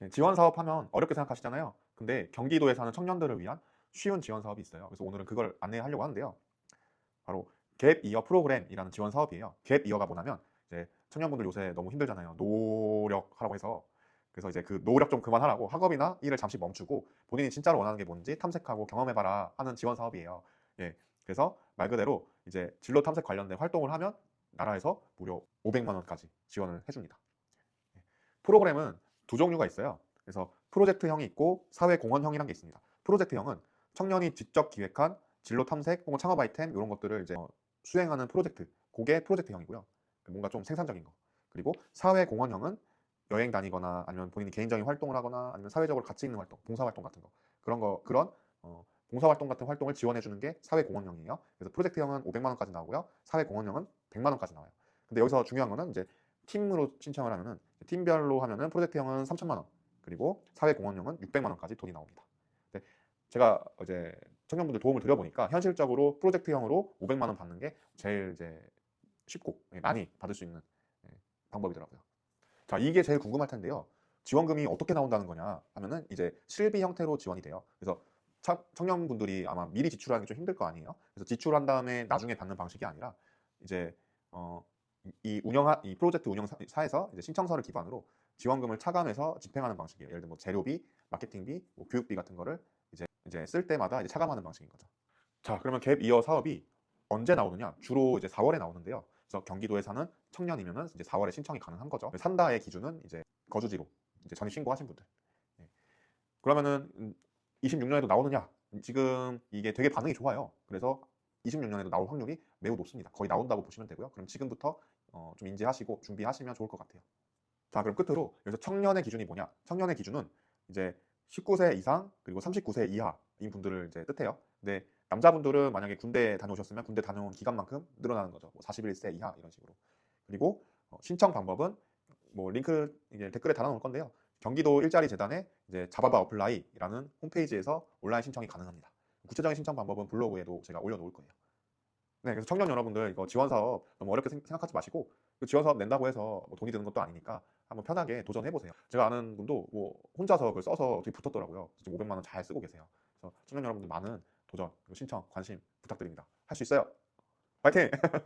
네, 지원 사업 하면 어렵게 생각하시잖아요. 근데 경기도에 사는 청년들을 위한 쉬운 지원 사업이 있어요. 그래서 오늘은 그걸 안내하려고 하는데요. 바로 갭 이어 프로그램이라는 지원 사업이에요. 갭 이어가 뭐냐면 이제 청년분들 요새 너무 힘들잖아요. 노력하라고 해서 그래서 이제 그 노력 좀 그만하라고 학업이나 일을 잠시 멈추고 본인이 진짜로 원하는 게 뭔지 탐색하고 경험해봐라 하는 지원 사업이에요. 예, 그래서 말 그대로 이제 진로 탐색 관련된 활동을 하면 나라에서 무려 500만 원까지 지원을 해줍니다. 예, 프로그램은 두 종류가 있어요. 그래서 프로젝트형이 있고 사회공헌형이라는 게 있습니다. 프로젝트형은 청년이 직접 기획한 진로 탐색 혹은 창업 아이템 이런 것들을 이제 어, 수행하는 프로젝트, 그게 프로젝트형이고요. 뭔가 좀 생산적인 거. 그리고 사회공헌형은 여행 다니거나 아니면 본인이 개인적인 활동을 하거나 아니면 사회적으로 가치 있는 활동, 봉사활동 같은 거 그런 거 그런 어, 봉사활동 같은 활동을 지원해 주는 게 사회공헌형이에요. 그래서 프로젝트형은 500만 원까지 나오고요. 사회공헌형은 100만 원까지 나와요. 근데 여기서 중요한 거는 이제 팀으로 신청을 하면은 팀별로 하면은 프로젝트형은 3천만 원 그리고 사회 공헌형은 600만 원까지 돈이 나옵니다. 근데 제가 이제 청년분들 도움을 드려보니까 현실적으로 프로젝트형으로 500만 원 받는 게 제일 이제 쉽고 예, 많이 받을 수 있는 예, 방법이더라고요. 자, 이게 제일 궁금할 텐데요. 지원금이 어떻게 나온다는 거냐 하면은 이제 실비 형태로 지원이 돼요. 그래서 차- 청년분들이 아마 미리 지출하는 게 좀 힘들 거 아니에요. 그래서 지출한 다음에 나중에 받는 방식이 아니라 이제 어, 이- 이 운영하 이 프로젝트 운영사에서 이제 신청서를 기반으로 지원금을 차감해서 집행하는 방식이에요. 예를 들면 뭐 재료비, 마케팅비, 뭐 교육비 같은 거를 이제 이제 쓸 때마다 이제 차감하는 방식인 거죠. 자, 그러면 갭 이어 사업이 언제 나오느냐? 주로 이제 4월에 나오는데요. 그래서 경기도에 사는 청년이면은 이제 4월에 신청이 가능한 거죠. 산다의 기준은 이제 거주지로 이제 전입 신고하신 분들. 예. 그러면은 26년에도 나오느냐? 지금 이게 되게 반응이 좋아요. 그래서 26년에도 나올 확률이 매우 높습니다. 거의 나온다고 보시면 되고요. 그럼 지금부터 어, 좀 인지하시고 준비하시면 좋을 것 같아요. 자, 그럼 끝으로 여기서 청년의 기준이 뭐냐? 청년의 기준은 이제 19세 이상 그리고 39세 이하인 분들을 이제 뜻해요. 근데 남자분들은 만약에 군대 다녀오셨으면 군대 다녀온 기간만큼 늘어나는 거죠. 뭐 41세 이하 이런 식으로. 그리고 어, 신청 방법은 뭐 링크 이제 댓글에 달아놓을 건데요. 경기도 일자리 재단의 이제 잡아봐 어플라이라는 홈페이지에서 온라인 신청이 가능합니다. 구체적인 신청 방법은 블로그에도 제가 올려놓을 거예요. 네, 그래서 청년 여러분들 이거 지원 사업 너무 어렵게 생- 생각하지 마시고 그 지원 사업 낸다고 해서 뭐 돈이 드는 것도 아니니까 한번 편하게 도전해 보세요. 제가 아는 분도 뭐 혼자서 그걸 써서 어떻게 붙었더라고요. 지금 500만 원 잘 쓰고 계세요. 그래서 청년 여러분들 많은 도전 신청 관심 부탁드립니다. 할 수 있어요. 파이팅!